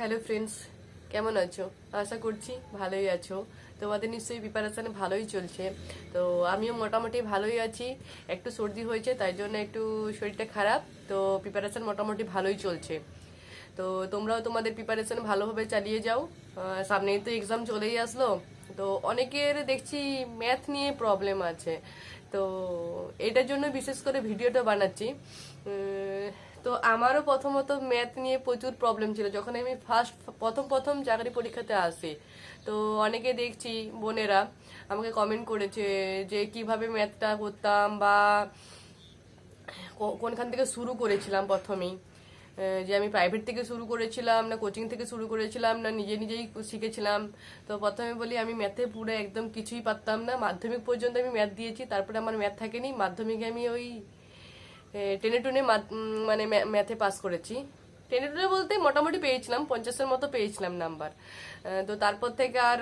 Hello friends কেমন আছো? আশা করছি ভালোই আছো। তোমাদের নিশ্চয়ই প্রিপারেশান ভালোই চলছে। তো আমিও মোটামুটি ভালোই আছি। একটু সর্দি হয়েছে, তাই জন্য একটু শরীরটা খারাপ। তো প্রিপারেশান মোটামুটি ভালোই চলছে। তো তোমরাও তোমাদের প্রিপারেশন ভালোভাবে চালিয়ে যাও। সামনেই তো এক্সাম চলেই আসলো। তো অনেকের দেখছি ম্যাথ নিয়ে প্রবলেম আছে। তো এটার জন্য বিশেষ করে ভিডিওটা বানাচ্ছি। তো আমারও প্রথমত ম্যাথ নিয়ে প্রচুর প্রবলেম ছিল। যখন আমি ফার্স্ট প্রথম প্রথম চাকরি পরীক্ষাতে আসি, তো অনেকে দেখছি, বোনেরা আমাকে কমেন্ট করেছে যে কীভাবে ম্যাথটা করতাম বা কোনখান থেকে শুরু করেছিলাম প্রথমেই। যে আমি প্রাইভেট থেকে শুরু করেছিলাম, না কোচিং থেকে শুরু করেছিলাম, না নিজে নিজেই শিখেছিলাম। তো প্রথমে বলি, আমি ম্যাথে পুরো একদম কিছুই পারতাম না। মাধ্যমিক পর্যন্ত আমি ম্যাথ দিয়েছি, তারপরে আমার ম্যাথ থাকেনি। মাধ্যমিকে আমি ওই টেনে টুনে মানে ম্যাথে পাস করেছি। টেনে টুনে বলতে মোটামুটি পেয়েছিলাম, পঞ্চাশের মতো পেয়েছিলাম নাম্বার। তো তারপর থেকে আর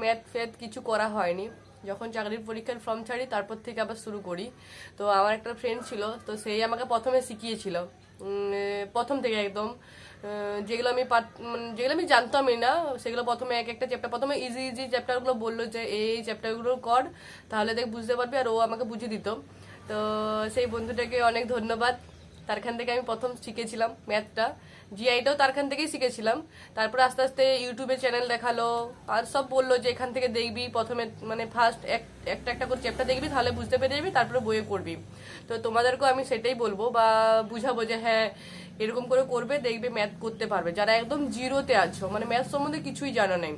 ম্যাথ ফ্যাথ কিছু করা হয়নি। যখন চাকরির পরীক্ষার ফর্ম ছাড়ি, তারপর থেকে আবার শুরু করি। তো আমার একটা ফ্রেন্ড ছিল, তো সেই আমাকে প্রথমে শিখিয়েছিল। প্রথম থেকে একদম। যেগুলো আমি যেগুলো আমি জানতামই না, সেগুলো প্রথমে এক একটা চ্যাপ্টার প্রথমে ইজি ইজি চ্যাপ্টারগুলো বলল যে, এই চ্যাপ্টারগুলো কর, তাহলে দেখ বুঝতে পারবি। আর ও আমাকে বুঝিয়ে দিত। তো সেই বন্ধুটাকে অনেক ধন্যবাদ। তারখান থেকে আমি প্রথম শিখেছিলাম ম্যাথটা। জিআইটাও তারখান থেকেই শিখেছিলাম। তারপর আস্তে আস্তে ইউটিউবে চ্যানেল দেখাল, আর সব বলল যে এখান থেকে দেখবি, প্রথমে মানে ফার্স্ট একটা একটা করে চ্যাপ্টার দেখবি, তাহলে বুঝতে পেরে যাবি, তারপরে বইয়ে পড়বি। তো তোমাদেরকেও আমি সেটাই বলব বা বুঝাবো যে হ্যাঁ এরকম করে করবে, দেখবে ম্যাথ করতে পারবে। যারা একদম জিরোতে আছো মানে ম্যাথ সম্বন্ধে কিছুই জানা নেই।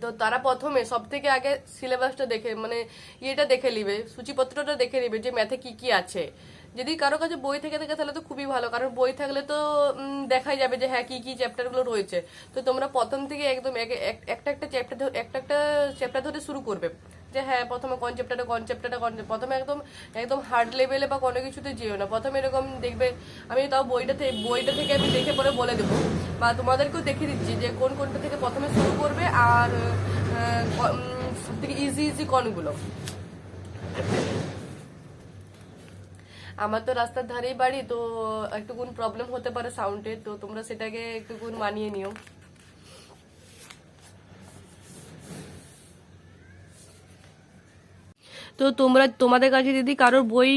তো তারা প্রথমে সব থেকে আগে সিলেবাসটা দেখে মানে ইয়েটা দেখে নিবে, সূচিপত্রটা দেখে নিবে যে ম্যাথে কি কি আছে। যদি কারও কাছে বই থেকে থাকে, তাহলে তো খুবই ভালো, কারণ বই থাকলে তো দেখাই যাবে যে হ্যাঁ কি কি চ্যাপ্টারগুলো রয়েছে। তো তোমরা প্রথম থেকে একদম এক- এক- একটা একটা চ্যাপ্টার একটা একটা চ্যাপ্টার ধরে শুরু করবে। যে হ্যাঁ প্রথমে কোন চ্যাপ্টারটা কোন চ্যাপ্টারটা কোন প্রথমে একদম একদম হার্ড লেভেলে বা কোনো কিছুতে যেও না। প্রথমে এরকম দেখবে, আমি তাও বইটা থেকে বইটা থেকে আমি দেখে পরে বলে দেবো। বা তোমাদেরকেও দেখে দিচ্ছি যে কোন কোনটা থেকে প্রথমে শুরু করবে আর সব থেকে ইজি ইজি কনগুলো। আমার তো রাস্তার ধারেই বাড়ি, তো একটুকুন প্রবলেম হতে পারে সাউন্ডের তো তোমরা সেটাকে একটুকুন মানিয়ে নিও। তো তোমরা, তোমাদের কাছে যদি কারোর বই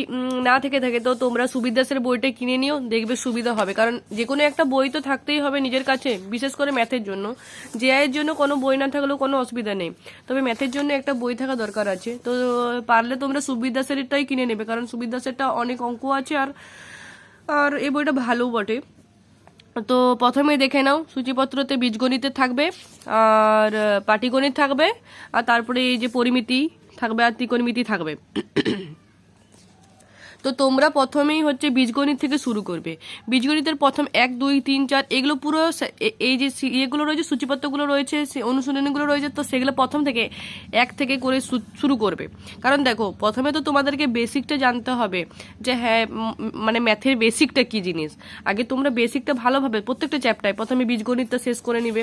না থেকে থাকে, তো তোমরা সুবিদাসের বইটা কিনে নিও, দেখবে সুবিধা হবে। কারণ যে কোনো একটা বই তো থাকতেই হবে নিজের কাছে, বিশেষ করে ম্যাথের জন্য। জেআইয়ের জন্য কোনো বই না থাকলেও কোনো অসুবিধা নেই। তবে ম্যাথের জন্য একটা বই থাকা দরকার আছে। তো পারলে তোমরা সুবিদাসেরটাই কিনে নেবে, কারণ সুবিদাসেরটা অনেক অঙ্ক আছে আর আর এই বইটা ভালো বটে। তো প্রথমে দেখে নাও, সূচিপত্রতে বীজগণিতে থাকবে, আর পাটিগণিত থাকবে, আর তারপরে এই যে পরিমিতি থাকবে আর ত্রিকোণমিতি থাকবে। তো তোমরা প্রথমেই হচ্ছে বীজগণিত থেকে শুরু করবে। বীজগণিতের প্রথম এক, দুই, তিন, চার, এগুলো পুরো এই যে ইয়েগুলো রয়েছে, সূচিপত্রগুলো রয়েছে অনুশীলনীগুলো রয়েছে, তো সেগুলো প্রথম থেকে এক থেকে করে শুরু করবে। কারণ দেখো, প্রথমে তো তোমাদেরকে বেসিকটা জানতে হবে যে হ্যাঁ মানে ম্যাথের বেসিকটা কি জিনিস? আগে তোমরা বেসিকটা ভালোভাবে প্রত্যেকটা চ্যাপ্টারে প্রথমে বীজগণিতটা শেষ করে নিবে,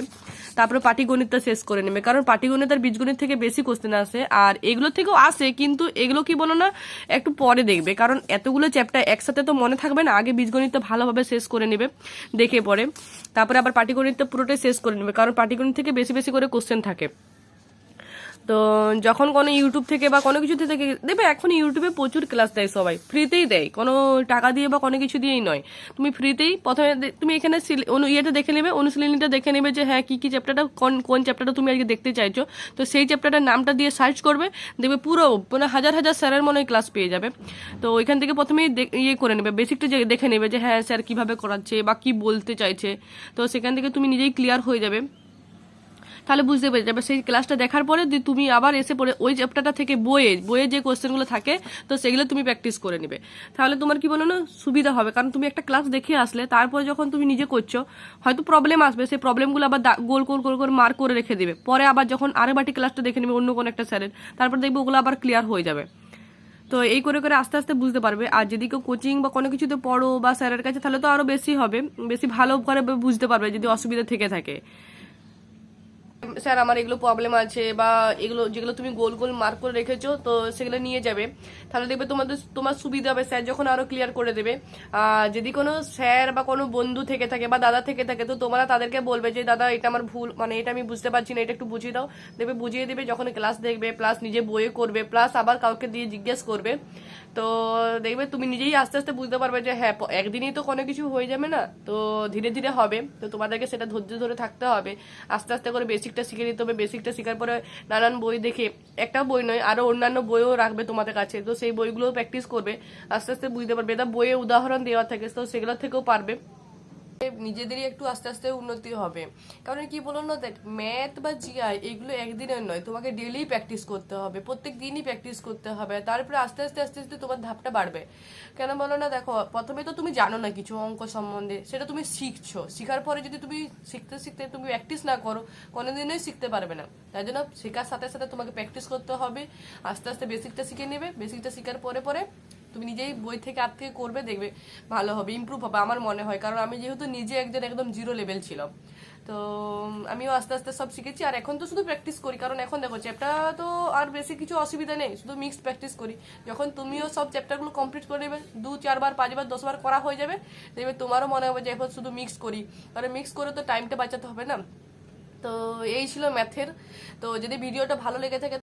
তারপরে পাটিগণিতটা শেষ করে নেবে। কারণ পাটিগণিত আর বীজগণিত থেকে বেশি কোশ্চেন আসে, আর এগুলো থেকেও আসে, কিন্তু এগুলো কি বলো না, একটু পরে দেখবে। কারণ এতগুলো চ্যাপ্টার একসাথে তো মনে থাকবে না, আগে বীজগণিত ভালোভাবে শেষ করে নেবে, দেখে পরে। তারপরে আবার পাটিগণিত পুরোটাই শেষ করে নেবে, কারণ পাটিগণিত থেকে বেশি বেশি করে কোশ্চেন থাকে। তো যখন কোনো ইউটিউব থেকে বা কোনো কিছু থেকে, দেখবে এখন ইউটিউবে প্রচুর ক্লাস দেয় সবাই। ফ্রিতেই দেয়। কোনো টাকা দিয়ে বা কোনো কিছু দিয়েই নয়। তুমি ফ্রিতেই প্রথমে তুমি এখানে ইয়েটা দেখে নেবে, অনুশীলনীটা দেখে নেবে যে হ্যাঁ কী কী চ্যাপ্টারটা কোন কোন চ্যাপ্টারটা তুমি আজকে দেখতে চাইছো। তো সেই চ্যাপ্টারটার নামটা দিয়ে সার্চ করবে। দেখবে পুরো মানে হাজার হাজার স্যারের মনে ক্লাস পেয়ে যাবে। তো ওইখান থেকে প্রথমেই ইয়ে করে নেবে বেসিকটা দেখে নেবে যে হ্যাঁ স্যার কীভাবে করাচ্ছে বা কী বলতে চাইছে। তো সেখান থেকে তুমি নিজেই ক্লিয়ার হয়ে যাবে। তাহলে বুঝতে পেরে যাবে সেই ক্লাসটা দেখার পরে যে তুমি আবার এসে পড়ে ওই চ্যাপ্টারটা থেকে বইয়ে বইয়ে যে কোশ্চেনগুলো থাকে, তো সেগুলো তুমি প্র্যাকটিস করে নেবে। তাহলে তোমার কি বলো না, সুবিধা হবে। কারণ তুমি একটা ক্লাস দেখে আসলে, তারপরে যখন তুমি নিজে করছ, হয়তো প্রবলেম আসবে। সেই প্রবলেমগুলো আবার গোল গোল গোল করে মার্ক করে রেখে দেবে। পরে আবার যখন আরে বাটি ক্লাসটা দেখে নেবে, অন্য কোনো একটা স্যারের তারপর দেখবে ওগুলো আবার ক্লিয়ার হয়ে যাবে। তো এই করে করে আস্তে আস্তে বুঝতে পারবে। আর যদি কেউ কোচিং বা কোনো কিছুতে পড়ো বা স্যারের কাছে, তাহলে তো আরও বেশি হবে। বেশি ভালো করে বুঝতে পারবে যদি অসুবিধা থেকে থাকে। স্যার, আমার এগুলো প্রবলেম আছে বা এগুলো, যেগুলো তুমি গোল গোল মার্ক করে রেখেছো, তো সেগুলো নিয়ে যাবে। তাহলে দেখবে তোমাদের, তোমার সুবিধা হবে। স্যার যখন আরও ক্লিয়ার করে দেবে যদি কোনো স্যার বা কোনো বন্ধু থেকে থাকে বা দাদা থেকে থাকে, তো তোমরা তাদেরকে বলবে যে, দাদা, এটা আমার ভুল মানে এটা আমি বুঝতে পারছি না, এটা একটু বুঝিয়ে দাও। দেখবে বুঝিয়ে দেবে, যখন ক্লাস দেখবে প্লাস নিজে বইয়ে করবে প্লাস আবার কাউকে দিয়ে জিজ্ঞেস করবে। তো দেখবে তুমি নিজেই আস্তে আস্তে বুঝতে পারবে যে হ্যাঁ একদিনই তো কোনো কিছু হয়ে যাবে না। তো ধীরে ধীরে হবে। তো তোমাদেরকে সেটা ধৈর্য ধরে থাকতে হবে। আস্তে আস্তে করে বেসিকটা শিখে নিতে হবে, বেসিকটা শেখার পরে নানান বই দেখে, একটা বই নয় আরও অন্যান্য বইও রাখবে তোমাদের কাছে। তো সেই বইগুলোও প্র্যাকটিস করবে, আস্তে আস্তে বুঝতে পারবে। এটা বইয়ে উদাহরণ দেওয়া থাকে, তো সেগুলো থেকেও পারবে। নিজেদেরই একটু আস্তে আস্তে উন্নতি হবে। কারণ কি বলুন না, দেখ ম্যাথ বা জিআই এগুলো একদিনের নয়, তোমাকে ডেলি প্র্যাকটিস করতে হবে, প্রত্যেক দিনই প্র্যাকটিস করতে হবে, তারপরে আস্তে আস্তে আস্তে আস্তে তোমার ধাপটা বাড়বে। কেন বলো না, দেখো, প্রথমে তো তুমি জানো না কিছু অঙ্ক সম্বন্ধে, সেটা তুমি শিখছো, শেখার পরে যদি তুমি শিখতে শিখতে তুমি প্র্যাকটিস না করো, কোনোদিনই শিখতে পারবে না। তাই জন্য শেখার সাথে সাথে তোমাকে প্র্যাকটিস করতে হবে, আস্তে আস্তে বেসিকটা শিখে নেবে বেসিকটা শেখার পরে পরে তুমি নিজেই বই থেকে আর থেকে করবে, দেখবে ভালো হবে ইমপ্রুভ হবে আমার মনে হয়। কারণ আমি যেহেতু নিজে একজন একদম জিরো লেভেল ছিল তো আমিও আস্তে আস্তে সব শিখেছি। আর এখন তো শুধু প্র্যাকটিস করি, কারণ এখন দেখো চ্যাপ্টার তো আর বেশি কিছু অসুবিধা নেই, শুধু মিক্সড প্র্যাকটিস করি। যখন তুমিও সব চ্যাপ্টারগুলো কমপ্লিট করে নেবে, দু, চারবার, পাঁচবার, দশবার করা হয়ে যাবে, দেখবে তোমারও মনে হবে যে এখন শুধু মিক্স করি। কারণ মিক্স করে তো টাইমটা বাঁচাতে হবে না। তো এই ছিল ম্যাথের তো যদি ভিডিওটা ভালো লেগে থাকে